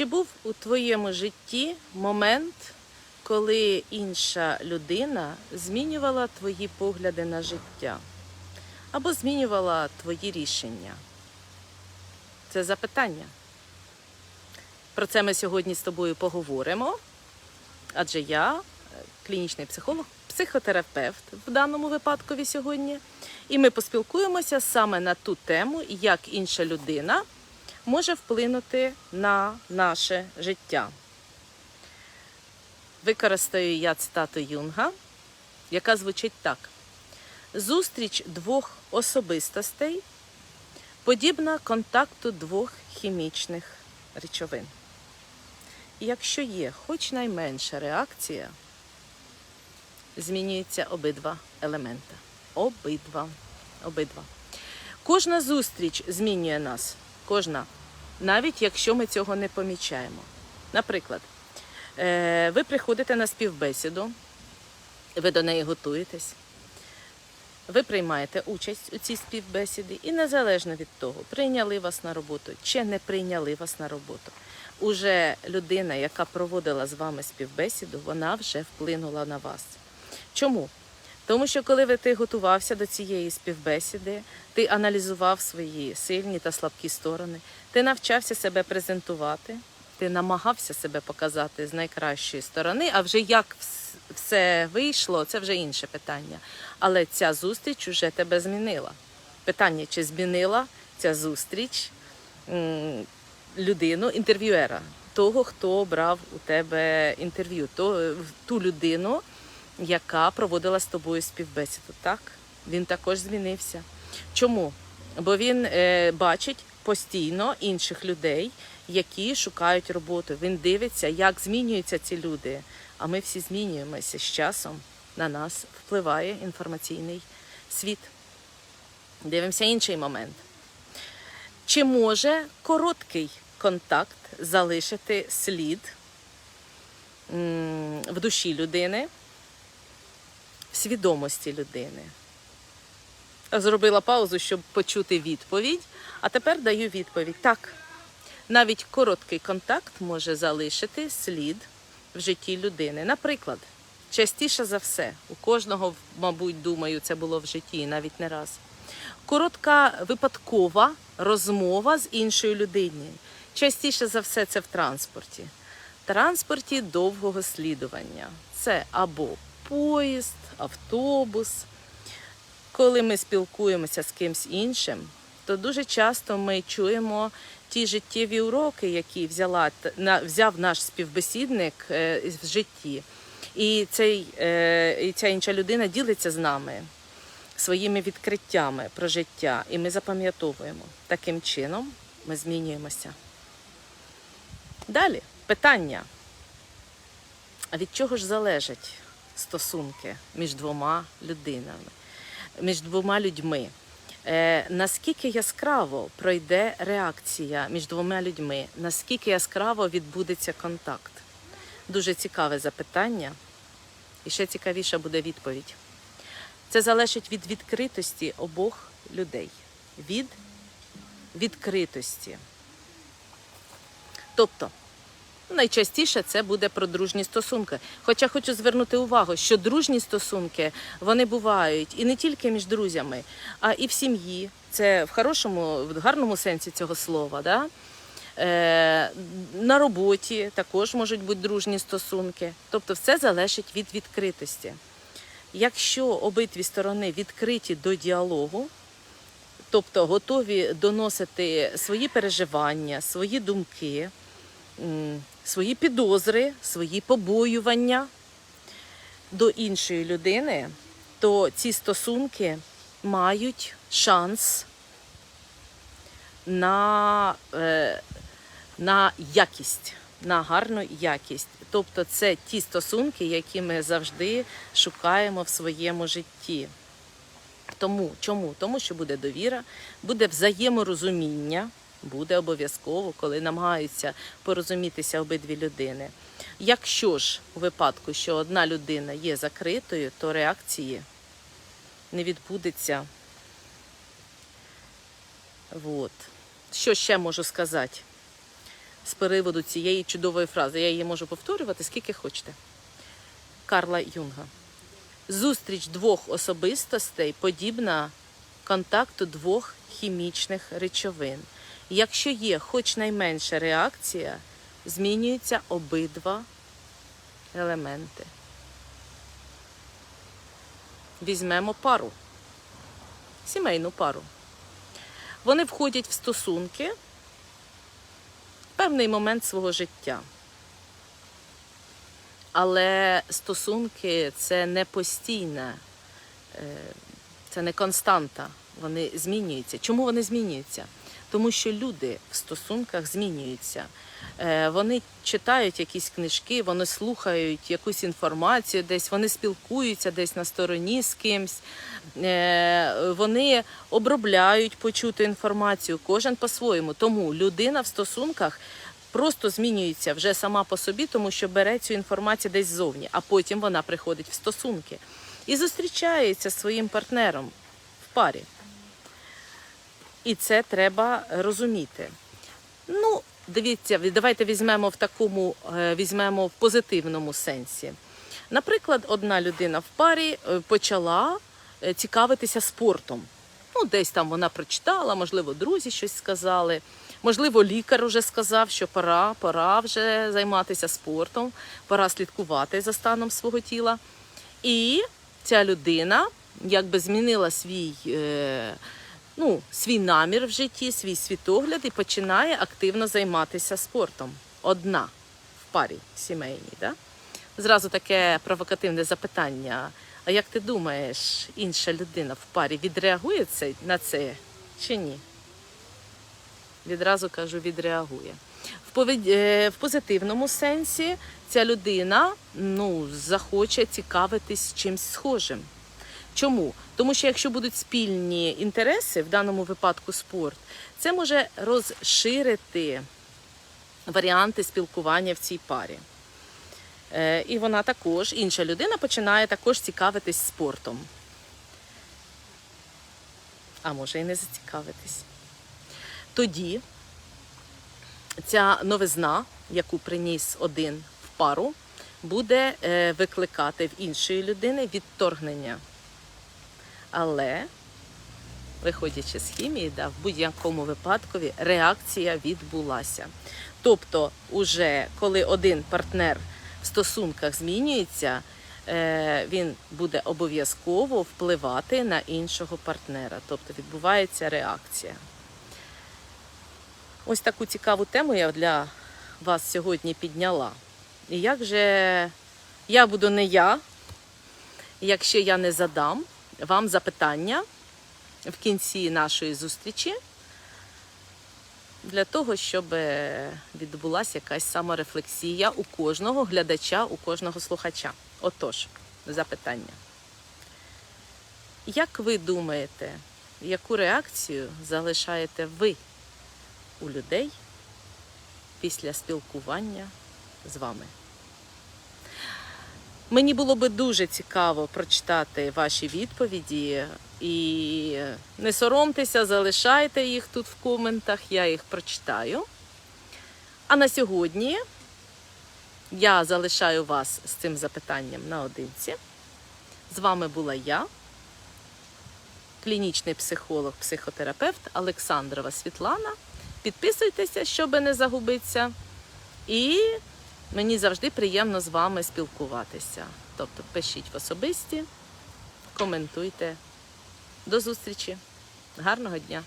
Чи був у твоєму житті момент, коли інша людина змінювала твої погляди на життя або змінювала твої рішення? Це запитання. Про це ми сьогодні з тобою поговоримо. Адже я е, клінічний психолог, психотерапевт в даному випадкові сьогодні. І ми поспілкуємося саме на ту тему, як інша людина може вплинути на наше життя. Використаю я цитату Юнга, яка звучить так: зустріч двох особистостей подібна контакту двох хімічних речовин. І якщо є хоч найменша реакція, змінюються обидва елемента. Обидва. Обидва. Кожна зустріч змінює нас. Кожна. Навіть якщо ми цього не помічаємо. Наприклад, е, ви приходите на співбесіду, ви до неї готуєтесь, ви приймаєте участь у цій співбесіді, і незалежно від того, прийняли вас на роботу чи не прийняли вас на роботу, уже людина, яка проводила з вами співбесіду, вона вже вплинула на вас. Чому? Тому що коли ти готувався до цієї співбесіди, ти аналізував свої сильні та слабкі сторони, ти навчався себе презентувати, ти намагався себе показати з найкращої сторони, а вже як все вийшло, це вже інше питання. Але ця зустріч уже тебе змінила. Питання, чи змінила ця зустріч людину, інтерв'юера, того, хто брав у тебе інтерв'ю, ту людину, яка проводила з тобою співбесіду. Так, він також змінився. Чому? Бо він е, бачить постійно інших людей, які шукають роботу. Він дивиться, як змінюються ці люди. А ми всі змінюємося з часом. На нас впливає інформаційний світ. Дивимося інший момент. Чи може короткий контакт залишити слід в душі людини, в свідомості людини? Зробила паузу, щоб почути відповідь, а тепер даю відповідь. Так, навіть короткий контакт може залишити слід в житті людини. Наприклад, частіше за все, у кожного, мабуть, думаю, це було в житті навіть не раз. Коротка випадкова розмова з іншою людиною. Частіше за все, це в транспорті. Транспорті довгого слідування. Це або поїзд, автобус. Коли ми спілкуємося з кимсь іншим, то дуже часто ми чуємо ті життєві уроки, які взяла, взяв наш співбесідник е, в житті. І, цей, е, і ця інша людина ділиться з нами своїми відкриттями про життя, і ми запам'ятовуємо. Таким чином ми змінюємося. Далі питання. А від чого ж залежать стосунки між двома людинами, між двома людьми? Е, наскільки яскраво пройде реакція між двома людьми? Наскільки яскраво відбудеться контакт? Дуже цікаве запитання, і ще цікавіша буде відповідь. Це залежить від відкритості обох людей. Від відкритості. Тобто, найчастіше це буде про дружні стосунки. Хоча хочу звернути увагу, що дружні стосунки вони бувають і не тільки між друзями, а і в сім'ї. Це в хорошому, в гарному сенсі цього слова. Да? Е, на роботі також можуть бути дружні стосунки. Тобто, все залежить від відкритості. Якщо обидві сторони відкриті до діалогу, тобто готові доносити свої переживання, свої думки, свої підозри, свої побоювання до іншої людини, то ці стосунки мають шанс на, е, на якість, на гарну якість. Тобто це ті стосунки, які ми завжди шукаємо в своєму житті. Тому чому? Тому що буде довіра, буде взаєморозуміння, буде обов'язково, коли намагаються порозумітися обидві людини. Якщо ж у випадку, що одна людина є закритою, то реакції не відбудеться. Вот. Що ще можу сказати? з переводу цієї чудової фрази. Я її можу повторювати скільки хочете. Карла Юнга. Зустріч двох особистостей подібна контакту двох хімічних речовин. Якщо є хоч найменша реакція, змінюються обидва елементи. Візьмемо пару, сімейну пару. Вони входять в стосунки в певний момент свого життя. Але стосунки це не постійне, це не константа. Вони змінюються. Чому вони змінюються? Тому що люди в стосунках змінюються. Е, Вони читають якісь книжки, вони слухають якусь інформацію, десь вони спілкуються десь на стороні з кимсь. Е, Вони обробляють почуту інформацію, кожен по-своєму. Тому людина в стосунках просто змінюється вже сама по собі, тому що бере цю інформацію десь ззовні, а потім вона приходить в стосунки і зустрічається зі своїм партнером в парі. І це треба розуміти. Ну, дивіться, давайте візьмемо в такому, е, візьмемо в позитивному сенсі. Наприклад, одна людина в парі е, почала е, цікавитися спортом. Ну, десь там вона прочитала, можливо, друзі щось сказали. Можливо, лікар вже сказав, що пора, пора вже займатися спортом, пора слідкувати за станом свого тіла. І ця людина якби змінила свій, ну, свій намір в житті, свій світогляд і починає активно займатися спортом. Одна в парі сімейній. Да? Зразу таке провокативне запитання. А як ти думаєш, інша людина в парі відреагує на це чи ні? Відразу кажу, відреагує. В, повед... е, в позитивному сенсі ця людина ну, захоче цікавитись чимсь схожим. Чому? Тому що якщо будуть спільні інтереси, в даному випадку спорт, це може розширити варіанти спілкування в цій парі. Е, І вона також, інша людина починає також цікавитись спортом. А може і не зацікавитись. Тоді ця новизна, яку приніс один в пару, буде е, викликати в іншої людини відторгнення. Але, виходячи з хімії, да, в будь-якому випадку реакція відбулася. Тобто, уже коли один партнер в стосунках змінюється, е, він буде обов'язково впливати на іншого партнера. Тобто відбувається реакція. Ось таку цікаву тему я для вас сьогодні підняла. І як же я буду не я, якщо я не задам вам запитання в кінці нашої зустрічі, для того, щоб е, відбулася якась саморефлексія у кожного глядача, у кожного слухача. Отож, запитання. Як ви думаєте, яку реакцію залишаєте ви у людей після спілкування з вами? Мені було би дуже цікаво прочитати ваші відповіді і не соромтеся, залишайте їх тут в коментах, я їх прочитаю. А на сьогодні я залишаю вас з цим запитанням наодинці. З вами була я, клінічний психолог, психотерапевт Олександрова Світлана. Підписуйтеся, щоб не загубитися. І Мені завжди приємно з вами спілкуватися. Тобто пишіть в особисті, коментуйте. До зустрічі. Гарного дня!